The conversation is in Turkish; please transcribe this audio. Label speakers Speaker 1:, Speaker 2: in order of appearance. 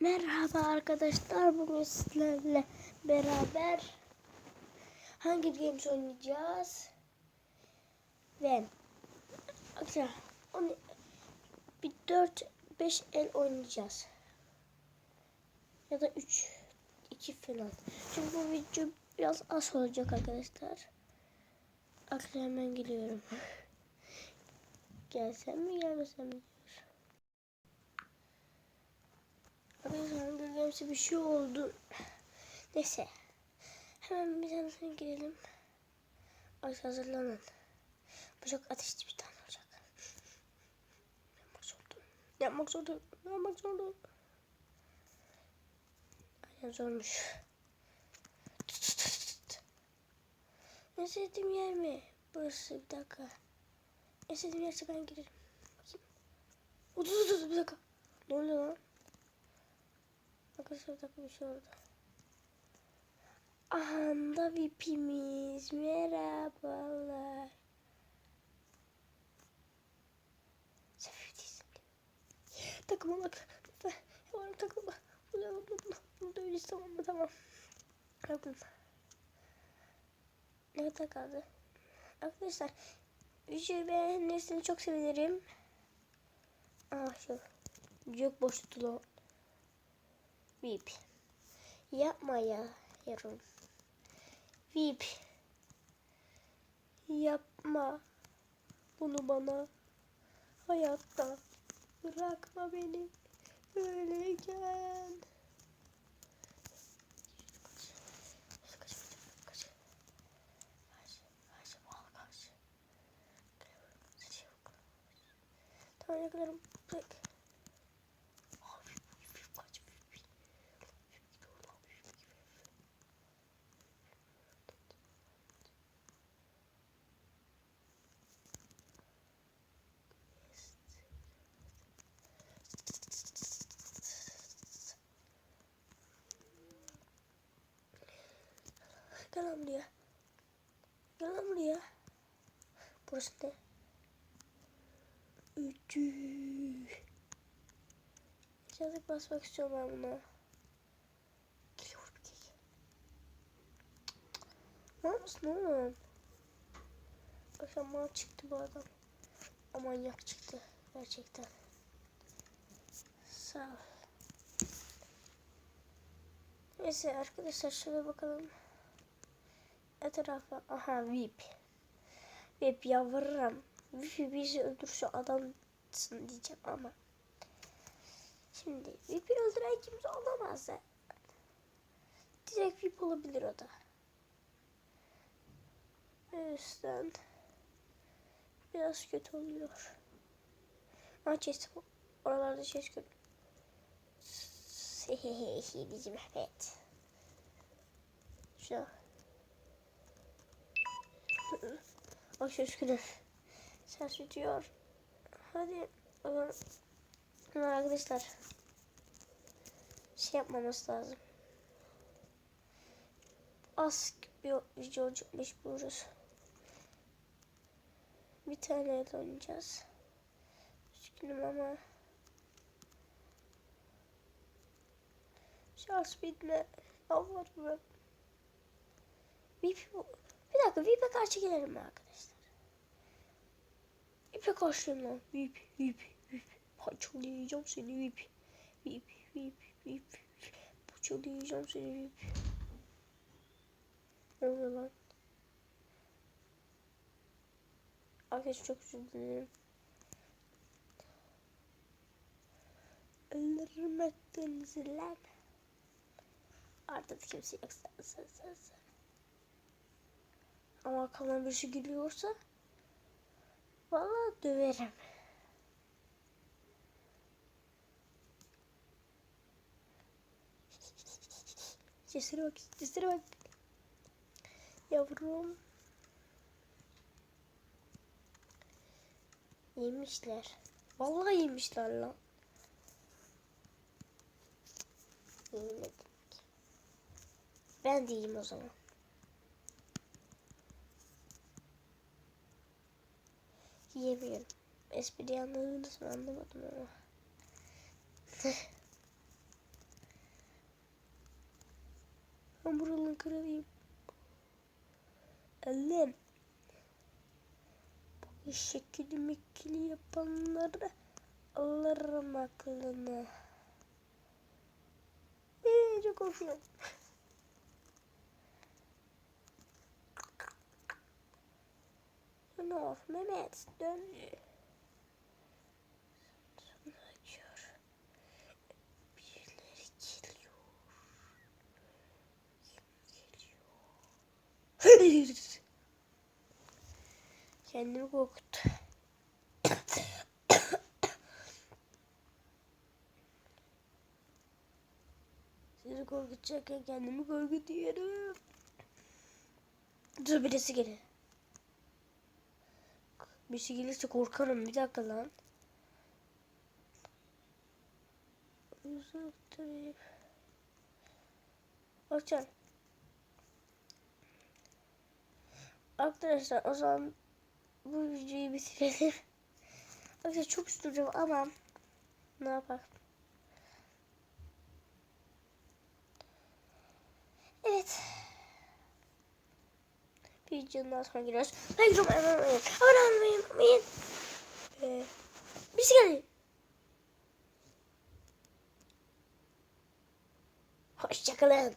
Speaker 1: Merhaba arkadaşlar. Bugün sizlerle beraber hangi games oynayacağız? Ve arkadaşlar onu bir 4 5 el oynayacağız. Ya da 3 2 falan. Çünkü bu video biraz az olacak arkadaşlar. Arkadaşlar hemen geliyorum. Gelsem mi gelmesem mi? Arkadaşlar Games'e bir şey oldu. Neyse. Hemen bir tanesine girelim. Ay hazırlanın. Bu çok ateşli bir tane olacak. Yapmak zorundayım. Yapmak zorundayım. Yapmak zorundayım. Aynen zormuş. En yer mi? Burası bir dakika. En sevdiğim yerse ben girerim. Bakayım. Dur, dur, dur, bir dakika. Ne oluyor lan? Arkadaşlar bir şey oldu. Anda VIP'imiz. Merhabalar. Seferdeyiz. Takıma bak. Hemen takıma. Bunu da öyle tamam mı? Tamam. Bakın. Ne kadar kaldı? Arkadaşlar videoyu beğenirseniz çok sevinirim. Ah şu. Yok boş tutulu. Vip. Yapma ya yarım. Vip. Yapma. Bunu bana. Hayatta. Bırakma beni. Böyleyken. Kaç, kaç, kaç, Gel lan buraya. Gel lan buraya. Burası ne? Üçü. Birazcık. Geliyor bir kek. Ne yapmışsın oğlum? Bakın bana çıktı bu adam. Aman yak çıktı. Gerçekten. Sağ ol. Neyse arkadaşlar şöyle bakalım. Etrafa. Aha VIP. VIP yavrum. VIP bizi öldürse adamsın diyeceğim ama. Şimdi VIP'i öldüren kimse olamaz ya. Direkt VIP olabilir o da. O yüzden biraz kötü oluyor. Ama chest. Oralarda chest. Hehehe bizim Mehmet. Şuna. Ay şaşkınım. Ses bitiyor. Hadi. Arkadaşlar. Şey yapmamız lazım. Az bir video çıkmış buluruz. Bir tane el oynayacağız. Üzgünüm ama. Şans bitme. VIP bu. Bir dakika VIP'e karşı gelelim mi arkadaşlar? VIP'e karşıyım lan. VIP, VIP, VIP. Parçalayacağım seni VIP. VIP, VIP, VIP. Parçalayacağım seni VIP. Ne oluyor lan? Arkadaşlar çok özür dilerim. Ellerim ettiniz lan. Artık kimse yok sen sen sen sen. Ama arkamdan birisi gülüyorsa vallahi döverim. Sesine bak, sesine bak. Yavrum. Yemişler. Vallahi yemişler lan. Yemedim. Ben de yiyeyim o zaman. yiyemiyorum. Espri anladınız mı anlamadım ama. ben buranın kralıyım. Annem. Bu şekilli mekili yapanları alırım aklını. Ee, çok korkuyorum. Dön of Mehmet dön. Geliyor? Kendimi korkuttu. Sizi korkutacakken kendimi korkutuyorum. Dur birisi geliyor. Birisi gelirse korkarım. Bir dakika lan. Bakacağım. Arkadaşlar o zaman bu videoyu bitirelim. Arkadaşlar çok istiyorum ama ne yapalım. Evet. Bir daha sonra giriyoruz. Like olmayı unutmayın. Abone olmayı unutmayın. Ee, birisi geldi. Hoşçakalın.